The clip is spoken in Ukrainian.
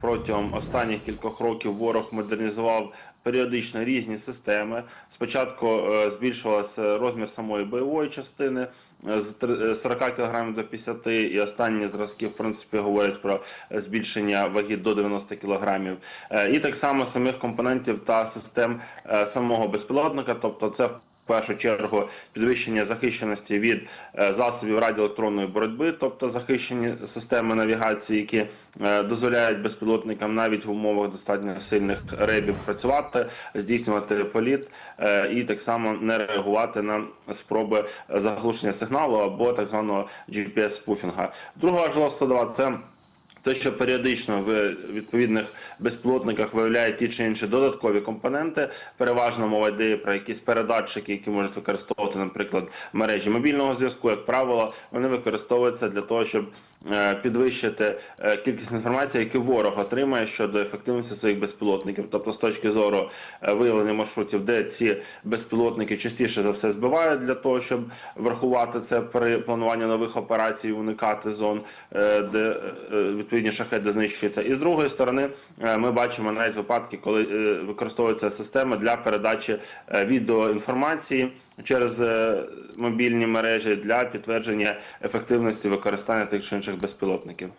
Протягом останніх кількох років ворог модернізував періодично різні системи. Спочатку е, збільшувався розмір самої бойової частини е, з е, 40 кг до 50 і останні зразки, в принципі, говорять про збільшення ваги до 90 кг. Е, І так само самих компонентів та систем е, самого безпілотника, тобто це в першу чергу підвищення захищеності від е, засобів радіоелектронної боротьби, тобто захищені системи навігації, які е, дозволяють безпілотникам навіть в умовах достатньо сильних ребів працювати, здійснювати політ е, і так само не реагувати на спроби заглушення сигналу або так званого GPS-спуфінга. Друга важлива складова це. Те, що періодично в відповідних безпілотниках виявляють ті чи інші додаткові компоненти, переважно мова йде про якісь передатчики, які можуть використовувати, наприклад, мережі мобільного зв'язку, як правило, вони використовуються для того, щоб е, підвищити е, кількість інформації, яку ворог отримає щодо ефективності своїх безпілотників. Тобто, з точки зору е, виявлення маршрутів, де ці безпілотники частіше за все збивають для того, щоб врахувати це при плануванні нових операцій, уникати зон, де е, відповідні шахеди знищуються. І з другої сторони, е, ми бачимо навіть випадки, коли використовується система для передачі е, відеоінформації через е, мобільні мережі для підтвердження ефективності використання тих чи інших безпілотників.